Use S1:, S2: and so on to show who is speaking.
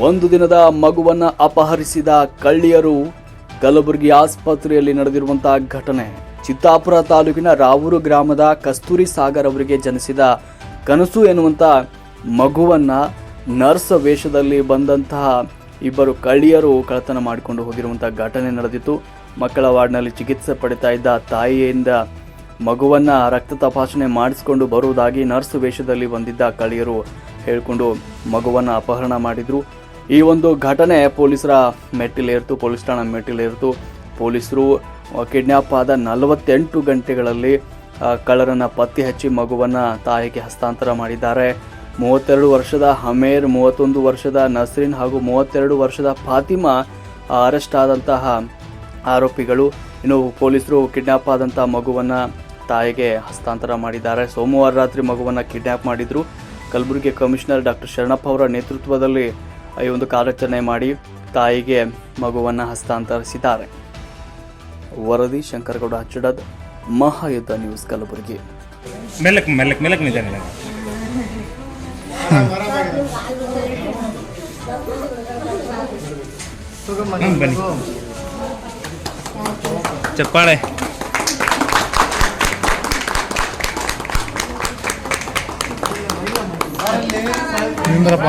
S1: ಒಂದು ದಿನದ ಮಗುವನ್ನ ಅಪಹರಿಸಿದ ಕಳ್ಳಿಯರು ಕಲಬುರಗಿ ಆಸ್ಪತ್ರೆಯಲ್ಲಿ ನಡೆದಿರುವಂತಹ ಘಟನೆ. ಚಿತ್ತಾಪುರ ತಾಲೂಕಿನ ರಾವೂರು ಗ್ರಾಮದ ಕಸ್ತೂರಿ ಸಾಗರ್ ಅವರಿಗೆ ಜನಿಸಿದ ಕನಸು ಎನ್ನುವಂತ ಮಗುವನ್ನ ನರ್ಸ್ ವೇಷದಲ್ಲಿ ಬಂದಂತಹ ಇಬ್ಬರು ಕಳ್ಳಿಯರು ಕಳತನ ಮಾಡಿಕೊಂಡು ಹೋಗಿರುವಂತಹ ಘಟನೆ ನಡೆದಿತ್ತು. ಮಕ್ಕಳ ವಾರ್ಡ್ನಲ್ಲಿ ಚಿಕಿತ್ಸೆ ಪಡಿತಾ ಇದ್ದ ತಾಯಿಯಿಂದ ಮಗುವನ್ನ ರಕ್ತ ತಪಾಸಣೆ ಮಾಡಿಸಿಕೊಂಡು ಬರುವುದಾಗಿ ನರ್ಸ್ ವೇಷದಲ್ಲಿ ಬಂದಿದ್ದ ಕಳಿಯರು ಹೇಳಿಕೊಂಡು ಮಗುವನ್ನ ಅಪಹರಣ ಮಾಡಿದ್ರು. ಈ ಒಂದು ಘಟನೆ ಪೊಲೀಸರ ಮೆಟ್ಟಿಲೇರ್ತು, ಪೊಲೀಸ್ ಠಾಣಾ ಮೆಟ್ಟಿಲೇರ್ತು. ಪೊಲೀಸರು ಕಿಡ್ನ್ಯಾಪ್ ಆದ ನಲವತ್ತೆಂಟು ಗಂಟೆಗಳಲ್ಲಿ ಕಳ್ಳರನ್ನು ಪತ್ತೆ ಹಚ್ಚಿ ಮಗುವನ್ನ ತಾಯಿಗೆ ಹಸ್ತಾಂತರ ಮಾಡಿದ್ದಾರೆ. ಮೂವತ್ತೆರಡು ವರ್ಷದ ಹಮೇರ್, ಮೂವತ್ತೊಂದು ವರ್ಷದ ನಸ್ರಿನ್ ಹಾಗೂ ಮೂವತ್ತೆರಡು ವರ್ಷದ ಫಾತಿಮಾ ಅರೆಸ್ಟ್ ಆದಂತಹ ಆರೋಪಿಗಳು. ಇನ್ನು ಪೊಲೀಸರು ಕಿಡ್ನ್ಯಾಪ್ ಆದಂತಹ ಮಗುವನ್ನ ತಾಯಿಗೆ ಹಸ್ತಾಂತರ ಮಾಡಿದ್ದಾರೆ. ಸೋಮವಾರ ರಾತ್ರಿ ಮಗುವನ್ನ ಕಿಡ್ನ್ಯಾಪ್ ಮಾಡಿದ್ರು. ಕಲಬುರಗಿ ಕಮಿಷನರ್ ಡಾಕ್ಟರ್ ಶರಣಪ್ಪ ಅವರ ನೇತೃತ್ವದಲ್ಲಿ ಈ ಒಂದು ಕಾರ್ಯಾಚರಣೆ ಮಾಡಿ ತಾಯಿಗೆ ಮಗುವನ್ನು ಹಸ್ತಾಂತರಿಸಿದ್ದಾರೆ. ವರದಿ ಶಂಕರಗೌಡ ಅಚ್ಚಡದ್ ಮಹಾಯುದ್ಧ ನ್ಯೂಸ್ ಕಲಬುರಗಿ.
S2: ಮೆಲ್ಲಕ್ ಮೆಲ್ಲಕ್ ಮೆಲ್ಲಕ್ ನಿಜ ಮೆಲ್ಲಕ್ ಬನ್ನಿ. ಚಪ್ಪಾಳೆ.
S3: ನಿಂದ್ರಪ್ಪ.